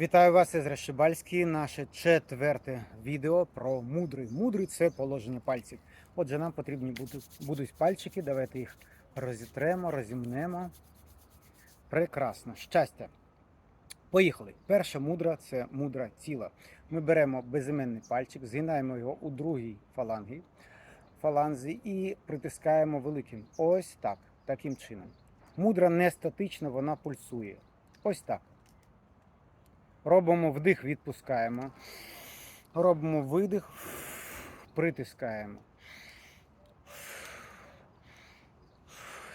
Вітаю вас, Езра Шибальський. Наше четверте відео про мудрий. Мудрий це положення пальців. Отже, нам потрібні будуть пальчики. Давайте їх розітремо, розімнемо. Прекрасно. Щастя. Поїхали. Перша мудра це мудра тіла. Ми беремо безіменний пальчик, згинаємо його у другій фалангі, фаланзі і притискаємо великим. Ось так. Таким чином. Мудра не статична, вона пульсує. Ось так. Робимо вдих, відпускаємо. Робимо видих, притискаємо.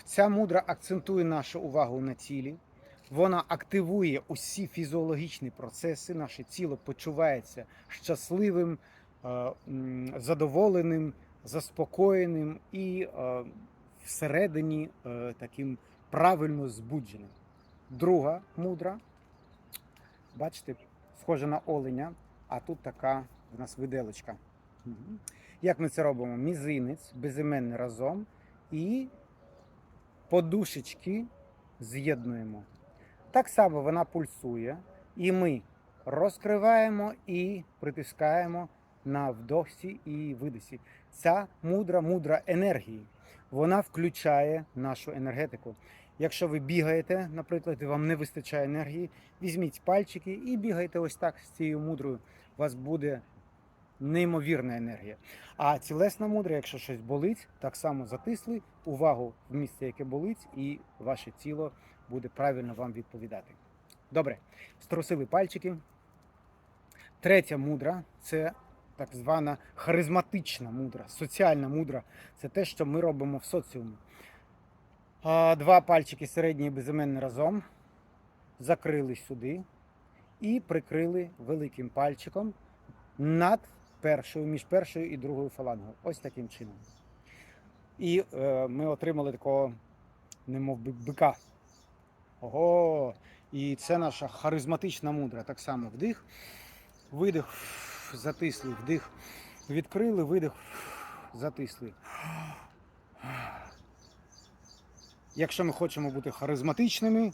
Ця мудра акцентує нашу увагу на тілі. Вона активує усі фізіологічні процеси. Наше тіло почувається щасливим, е, задоволеним, заспокоєним і е, всередині е, таким правильно збудженим. Друга мудра Бачите, схоже на оленя, а тут така у нас виделочка. Як ми це робимо? Мізинець безіменний разом і подушечки з'єднуємо. Так само вона пульсує, і ми розкриваємо і притискаємо на вдохсі і видосі. Ця мудра, мудра енергії. Вона включає нашу енергетику. Якщо ви бігаєте, наприклад, і вам не вистачає енергії, візьміть пальчики і бігайте ось так з цією мудрою. У вас буде неймовірна енергія. А тілесна мудра, якщо щось болить, так само затисли увагу в місце, яке болить, і ваше тіло буде правильно вам відповідати. Добре, струсили пальчики. Третя мудра це так звана харизматична мудра, соціальна мудра. Це те, що ми робимо в соціумі. Два пальчики середній і безіменний разом. Закрили сюди і прикрили великим пальчиком над першою, між першою і другою фалангою. Ось таким чином. І е, ми отримали такого, немов би, бика. Ого! І це наша харизматична мудра. Так само вдих, видих, затисли, вдих, відкрили, видих, затисли. Якщо ми хочемо бути харизматичними,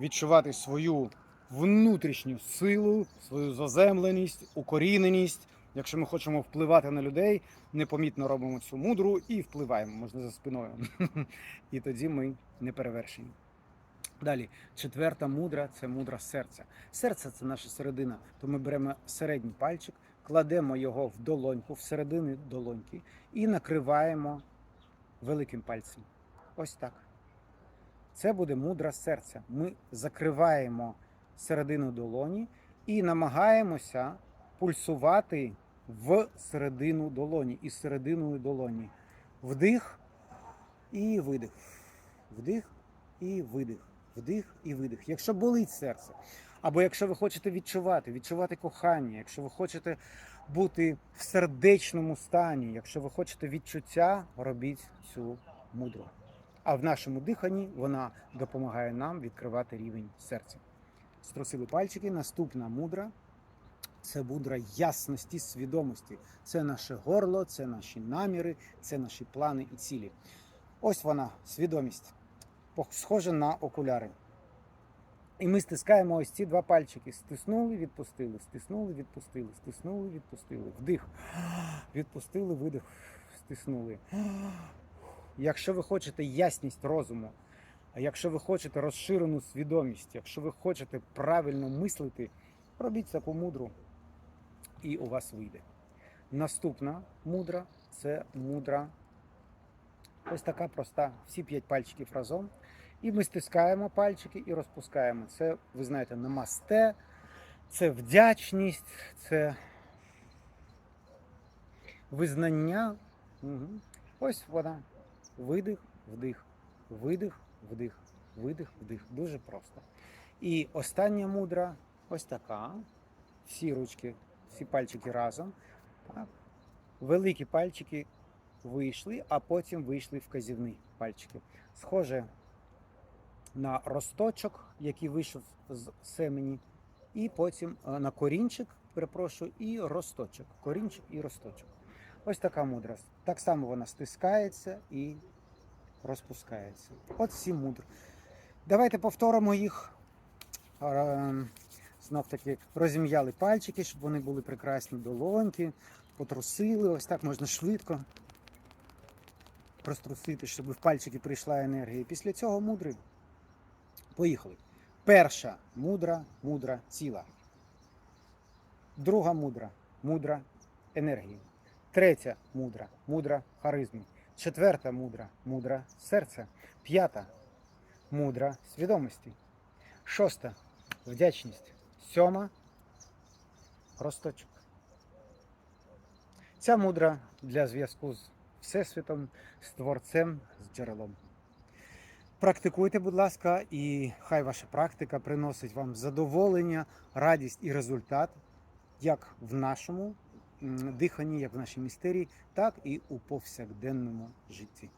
відчувати свою внутрішню силу, свою заземленість, укоріненість. Якщо ми хочемо впливати на людей, непомітно робимо цю мудру і впливаємо, можна за спиною. І тоді ми не перевершені. Далі, четверта мудра це мудра серця. Серце це наша середина. То ми беремо середній пальчик, кладемо його в долоньку, всередини долоньки і накриваємо великим пальцем. Ось так. Це буде мудра серця. Ми закриваємо середину долоні і намагаємося пульсувати в середину долоні і серединою долоні. Вдих і видих. Вдих і видих. Вдих і видих. Якщо болить серце, або якщо ви хочете відчувати, відчувати кохання, якщо ви хочете бути в сердечному стані, якщо ви хочете відчуття, робіть цю мудру. А в нашому диханні вона допомагає нам відкривати рівень серця. Струсили пальчики. Наступна мудра це мудра ясності, свідомості. Це наше горло, це наші наміри, це наші плани і цілі. Ось вона, свідомість, схожа на окуляри. І ми стискаємо ось ці два пальчики. Стиснули, відпустили, стиснули, відпустили, стиснули, відпустили. Вдих. Відпустили, видих, стиснули. Якщо ви хочете ясність розуму, якщо ви хочете розширену свідомість, якщо ви хочете правильно мислити, робіть таку мудру, і у вас вийде. Наступна мудра це мудра. Ось така проста. Всі п'ять пальчиків разом. І ми стискаємо пальчики і розпускаємо. Це, ви знаєте, намасте, це вдячність, це визнання. Угу. Ось вона. Видих, вдих, видих, вдих, видих, вдих. Дуже просто. І остання мудра ось така. Всі ручки, всі пальчики разом. Так. Великі пальчики вийшли, а потім вийшли вказівні пальчики. Схоже на росточок, який вийшов з семені, і потім е, на корінчик, перепрошую, і росточок. Корінчик і росточок. Ось така мудрость. Так само вона стискається і розпускається. От всі мудри. Давайте повторимо їх. Е, знов таки розім'яли пальчики, щоб вони були прекрасні долоньки, потрусили. Ось так можна швидко прострусити, щоб в пальчики прийшла енергія. Після цього мудрий. Поїхали. Перша мудра, мудра ціла. Друга мудра, мудра енергії. Третя мудра, мудра харизми. Четверта мудра, мудра серця. П'ята мудра свідомості. Шоста вдячність. Сьома росточок. Ця мудра для зв'язку з Всесвітом, з Творцем, з джерелом. Практикуйте, будь ласка, і хай ваша практика приносить вам задоволення, радість і результат, як в нашому диханні, як в нашій містерії, так і у повсякденному житті.